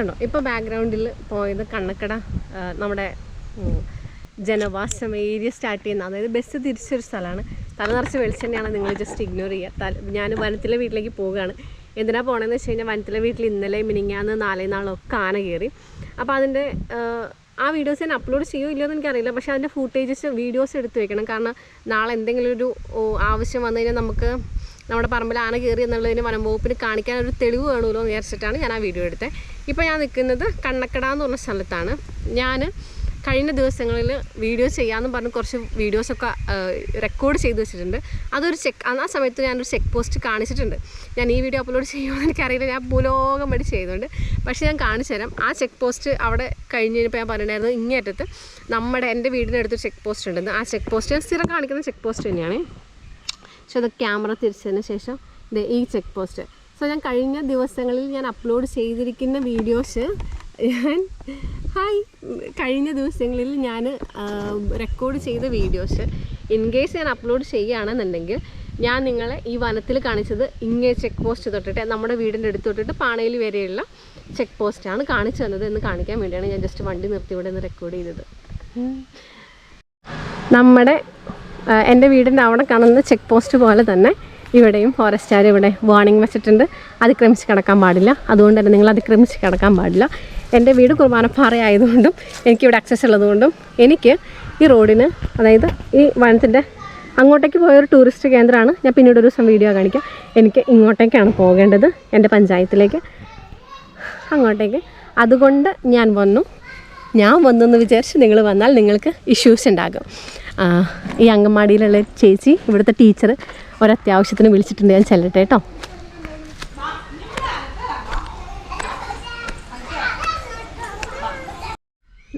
കണ്ടോ ഇപ്പോൾ ബാക്ക്ഗ്രൗണ്ടിൽ പോയത് കണ്ണക്കട നമ്മുടെ ജനവാസം ഏരിയ സ്റ്റാർട്ട് ചെയ്യുന്ന അതായത് ബസ് തിരിച്ചൊരു സ്ഥലമാണ്. തല നിറച്ച് വെളിച്ചെണ്ണയാണ് നിങ്ങൾ ജസ്റ്റ് ഇഗ്നോർ ചെയ്യുക. തല ഞാൻ വനത്തിലെ വീട്ടിലേക്ക് പോവുകയാണ്. എന്തിനാ പോകണമെന്ന് വെച്ച് കഴിഞ്ഞാൽ വനത്തിലെ വീട്ടിൽ ഇന്നലെ മിനിങ്ങാന്ന് നാലേ നാളൊക്കെ ആന കയറി. അപ്പോൾ അതിന്റെ ആ വീഡിയോസ് ഞാൻ അപ്ലോഡ് ചെയ്യുമോ ഇല്ലയോ എന്ന് എനിക്കറിയില്ല. പക്ഷേ അതിന്റെ ഫൂട്ടേജസ് വീഡിയോസ് എടുത്ത് വെക്കണം. കാരണം നാളെ എന്തെങ്കിലും ഒരു ആവശ്യം വന്നു കഴിഞ്ഞാൽ നമുക്ക് നമ്മുടെ പറമ്പിൽ ആന കയറി എന്നുള്ളതിന് വനം വകുപ്പിന് കാണിക്കാൻ ഒരു തെളിവ് വേണമല്ലോ എന്ന് വിചാരിച്ചിട്ടാണ് ഞാൻ ആ വീഡിയോ എടുത്തത്. ഇപ്പോൾ ഞാൻ നിൽക്കുന്നത് കണ്ണക്കട എന്ന് പറഞ്ഞ സ്ഥലത്താണ്. ഞാൻ കഴിഞ്ഞ ദിവസങ്ങളിൽ വീഡിയോ ചെയ്യാമെന്ന് പറഞ്ഞ് കുറച്ച് വീഡിയോസൊക്കെ റെക്കോർഡ് ചെയ്ത് വെച്ചിട്ടുണ്ട്. അതൊരു ചെക്ക് ആ സമയത്ത് ഞാനൊരു ചെക്ക് പോസ്റ്റ് കാണിച്ചിട്ടുണ്ട്. ഞാൻ ഈ വീഡിയോ അപ്ലോഡ് ചെയ്യുമെന്ന് എനിക്കറിയില്ല. ഞാൻ ഭൂലോകം വേണ്ടി ചെയ്തുകൊണ്ട്. പക്ഷേ ഞാൻ കാണിച്ചു തരാം. ആ ചെക്ക് പോസ്റ്റ് അവിടെ കഴിഞ്ഞ് കഴിഞ്ഞപ്പോൾ ഞാൻ പറഞ്ഞിട്ടുണ്ടായിരുന്നു ഇങ്ങേറ്റത്ത് നമ്മുടെ എന്റെ വീടിനടുത്തൊരു ചെക്ക് പോസ്റ്റ് ഉണ്ടെന്ന്. ആ ചെക്ക് പോസ്റ്റ് ഞാൻ സ്ഥിരം കാണിക്കുന്ന ചെക്ക് പോസ്റ്റ് തന്നെയാണ്. പക്ഷെ അത് ക്യാമറ തിരിച്ചതിന് ശേഷം ദേ ഈ ചെക്ക് പോസ്റ്റ്. സോ ഞാൻ കഴിഞ്ഞ ദിവസങ്ങളിൽ ഞാൻ അപ്ലോഡ് ചെയ്തിരിക്കുന്ന വീഡിയോസ് ഞാൻ ഹായ് കഴിഞ്ഞ ദിവസങ്ങളിൽ ഞാൻ റെക്കോർഡ് ചെയ്ത വീഡിയോസ് ഇൻ കേസ് ഞാൻ അപ്ലോഡ് ചെയ്യുകയാണെന്നുണ്ടെങ്കിൽ ഞാൻ നിങ്ങളെ ഈ വനത്തിൽ കാണിച്ചത് ഇങ്ങേ ചെക്ക് പോസ്റ്റ് തൊട്ടിട്ട് നമ്മുടെ വീടിന്റെ അടുത്ത് തൊട്ടിട്ട് പാണയിൽ വരെയുള്ള ചെക്ക് പോസ്റ്റാണ് കാണിച്ചു തന്നത് എന്ന് കാണിക്കാൻ വേണ്ടിയാണ് ഞാൻ ജസ്റ്റ് വണ്ടി നിർത്തി ഇവിടെ നിന്ന് റെക്കോർഡ് ചെയ്തത്. നമ്മുടെ എന്റെ വീടിന്റെ അവിടെ കാണുന്ന ചെക്ക് പോസ്റ്റ് പോലെ തന്നെ ഇവിടെയും ഫോറസ്റ്റുകാർ ഇവിടെ വാർണിംഗ് വെച്ചിട്ടുണ്ട്. അതിക്രമിച്ച് കിടക്കാൻ പാടില്ല. അതുകൊണ്ട് തന്നെ നിങ്ങൾ അതിക്രമിച്ച് കിടക്കാൻ പാടില്ല. എന്റെ വീട് കുർബാനപ്പാറ ആയതുകൊണ്ടും എനിക്കിവിടെ അക്സസ് ഉള്ളതുകൊണ്ടും എനിക്ക് ഈ റോഡിന് അതായത് ഈ വനത്തിന്റെ അങ്ങോട്ടേക്ക് പോയൊരു ടൂറിസ്റ്റ് കേന്ദ്രമാണ്. ഞാൻ പിന്നീട് ഒരു ദിവസം വീഡിയോ കാണിക്കാം. എനിക്ക് ഇങ്ങോട്ടേക്കാണ് പോകേണ്ടത് എന്റെ പഞ്ചായത്തിലേക്ക്. അങ്ങോട്ടേക്ക്. അതുകൊണ്ട് ഞാൻ വന്നു. ഞാൻ വന്നു എന്ന് വിചാരിച്ച് നിങ്ങൾ വന്നാൽ നിങ്ങൾക്ക് ഇഷ്യൂസ് ഉണ്ടാകും. ഈ അങ്കൻവാടിയിലുള്ള ചേച്ചി ഇവിടുത്തെ ടീച്ചർ ഒരത്യാവശ്യത്തിന് വിളിച്ചിട്ടുണ്ട്. ഞാൻ ചെല്ലട്ടെ കേട്ടോ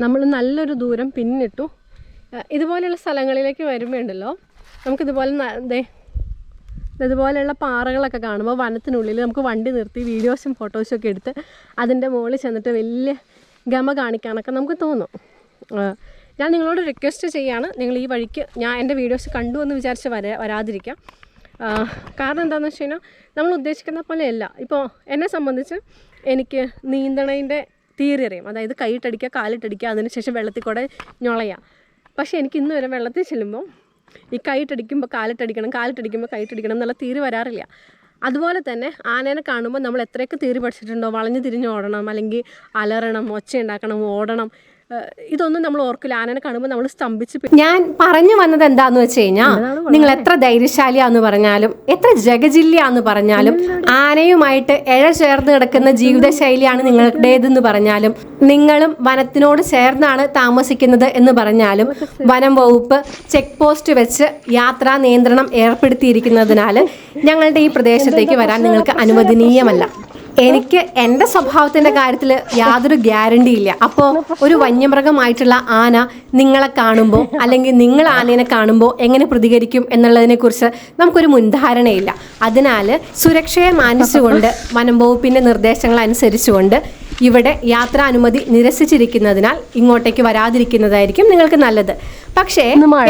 നമ്മൾ നല്ലൊരു ദൂരം പിന്നിട്ടു. ഇതുപോലെയുള്ള സ്ഥലങ്ങളിലേക്ക് വരുമ്പോണ്ടല്ലോ നമുക്കിതുപോലെ ദേ ഇതുപോലെയുള്ള പാറകളൊക്കെ കാണുമ്പോൾ വനത്തിനുള്ളിൽ നമുക്ക് വണ്ടി നിർത്തി വീഡിയോസും ഫോട്ടോസും ഒക്കെ എടുത്ത് അതിന്റെ മുകളിൽ ചെന്നിട്ട് വലിയ ഗമ കാണിക്കാനൊക്കെ നമുക്ക് തോന്നും. ഞാൻ നിങ്ങളോട് റിക്വസ്റ്റ് ചെയ്യാണ്. നിങ്ങൾ ഈ വഴിക്ക് ഞാൻ എന്റെ വീഡിയോസ് കണ്ടു എന്ന് വിചാരിച്ച് വരാ വരാതിരിക്കാം. കാരണം എന്താണെന്ന് വെച്ച് കഴിഞ്ഞാൽ നമ്മൾ ഉദ്ദേശിക്കുന്ന പോലെയല്ല. ഇപ്പോൾ എന്നെ സംബന്ധിച്ച് എനിക്ക് നീന്തണതിന്റെ തിയറി അറിയാം. അതായത് കൈയിട്ടടിക്കുക കാലിട്ടടിക്കുക അതിനുശേഷം വെള്ളത്തിൽ കൂടെ ഞൊളയുക. പക്ഷേ എനിക്ക് ഇന്ന് വരെ വെള്ളത്തിൽ ചെല്ലുമ്പോൾ ഈ കൈയിട്ടടിക്കുമ്പോൾ കാലിട്ടടിക്കണം കാലിട്ടടിക്കുമ്പോൾ കൈയിട്ടടിക്കണം എന്നുള്ള തീര് വരാറില്ല. അതുപോലെ തന്നെ ആനേനെ കാണുമ്പോൾ നമ്മൾ എത്രയൊക്കെ തീറി പഠിച്ചിട്ടുണ്ടോ? വളഞ്ഞു തിരിഞ്ഞ് ഓടണം അല്ലെങ്കിൽ അലറണം ഒച്ച ഉണ്ടാക്കണം ഓടണം. ഇതൊന്നും നമ്മൾ ഓർക്കില്ല. ആനനെ കാണുമ്പോൾ നമ്മൾ സ്തംഭിച്ച് ഞാൻ പറഞ്ഞു വന്നത് എന്താന്ന് വെച്ച് കഴിഞ്ഞാൽ നിങ്ങൾ എത്ര ധൈര്യശാലിയാന്ന് പറഞ്ഞാലും എത്ര ജഗജില്ലാന്ന് പറഞ്ഞാലും ആനയുമായിട്ട് ഇഴ ചേർന്ന് കിടക്കുന്ന ജീവിതശൈലിയാണ് നിങ്ങളുടേതെന്ന് പറഞ്ഞാലും നിങ്ങളും വനത്തിനോട് ചേർന്നാണ് താമസിക്കുന്നത് എന്ന് പറഞ്ഞാലും വനം വകുപ്പ് ചെക്ക് പോസ്റ്റ് വെച്ച് യാത്രാ നിയന്ത്രണം ഏർപ്പെടുത്തിയിരിക്കുന്നതിനാൽ ഞങ്ങളുടെ ഈ പ്രദേശത്തേക്ക് വരാൻ നിങ്ങൾക്ക് അനുവദനീയമല്ല. എനിക്ക് എന്റെ സ്വഭാവത്തിന്റെ കാര്യത്തിൽ യാതൊരു ഗ്യാരണ്ടി ഇല്ല. അപ്പോൾ ഒരു വന്യമൃഗമായിട്ടുള്ള ആന നിങ്ങളെ കാണുമ്പോൾ അല്ലെങ്കിൽ നിങ്ങൾ ആനയെ കാണുമ്പോൾ എങ്ങനെ പ്രതികരിക്കും എന്നുള്ളതിനെ കുറിച്ച് നമുക്കൊരു മുൻധാരണയില്ല. അതിനാൽ സുരക്ഷയെ മാനിച്ചുകൊണ്ട് വനം വകുപ്പിന്റെ നിർദ്ദേശങ്ങൾ അനുസരിച്ചുകൊണ്ട് ഇവിടെ യാത്രാനുമതി നിരസിച്ചിരിക്കുന്നതിനാൽ ഇങ്ങോട്ടേക്ക് വരാതിരിക്കുന്നതായിരിക്കും നിങ്ങൾക്ക് നല്ലത്. പക്ഷേ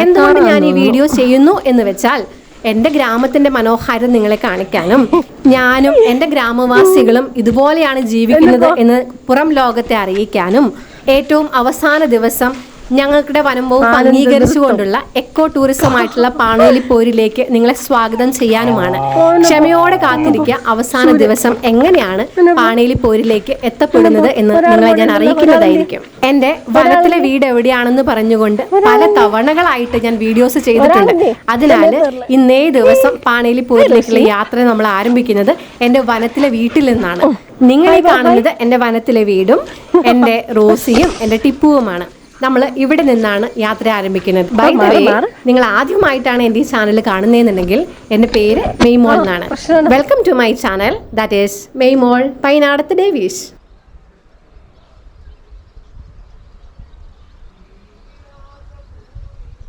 എന്തുകൊണ്ട് ഞാൻ ഈ വീഡിയോ ചെയ്യുന്നു എന്ന് വെച്ചാൽ എന്റെ ഗ്രാമത്തിന്റെ മനോഹാരിത നിങ്ങളെ കാണിക്കാനും ഞാനും എന്റെ ഗ്രാമവാസികളും ഇതുപോലെയാണ് ജീവിക്കുന്നത് എന്ന് പുറം ലോകത്തെ അറിയിക്കാനും ഏറ്റവും അവസാന ദിവസം ഞങ്ങളുടെ വനംഭവം അംഗീകരിച്ചു അംഗീകരിച്ചുകൊണ്ടുള്ള എക്കോ ടൂറിസം ആയിട്ടുള്ള പാണേലിപ്പോരിലേക്ക് നിങ്ങളെ സ്വാഗതം ചെയ്യാനുമാണ്. ക്ഷമയോടെ കാത്തിരിക്കുക. അവസാന ദിവസം എങ്ങനെയാണ് പാണേലിപ്പോരിലേക്ക് എത്തപ്പെടുന്നത് എന്ന് നിങ്ങളെ ഞാൻ അറിയിക്കുന്നതായിരിക്കും. എന്റെ വനത്തിലെ വീട് എവിടെയാണെന്ന് പറഞ്ഞുകൊണ്ട് പല തവണകളായിട്ട് ഞാൻ വീഡിയോസ് ചെയ്തിട്ടുണ്ട്. അതിനാൽ ഇന്നേ ദിവസം പാണേലിപ്പോരിലേക്കുള്ള യാത്ര നമ്മൾ ആരംഭിക്കുന്നത് എന്റെ വനത്തിലെ വീട്ടിൽ നിന്നാണ്. നിങ്ങളെ ഈ കാണുന്നത് എന്റെ വനത്തിലെ വീടും എന്റെ റോസിയും എന്റെ ടിപ്പുവുമാണ്. നമ്മൾ ഇവിടെ നിന്നാണ് യാത്ര ആരംഭിക്കുന്നത്. ബൈ നിങ്ങൾ ആദ്യമായിട്ടാണ് എന്റെ ഈ ചാനൽ കാണുന്നതെന്നുണ്ടെങ്കിൽ എന്റെ പേര് മെയ്മോൾ എന്നാണ്. Welcome to my channel that is Maymol Painadath Davis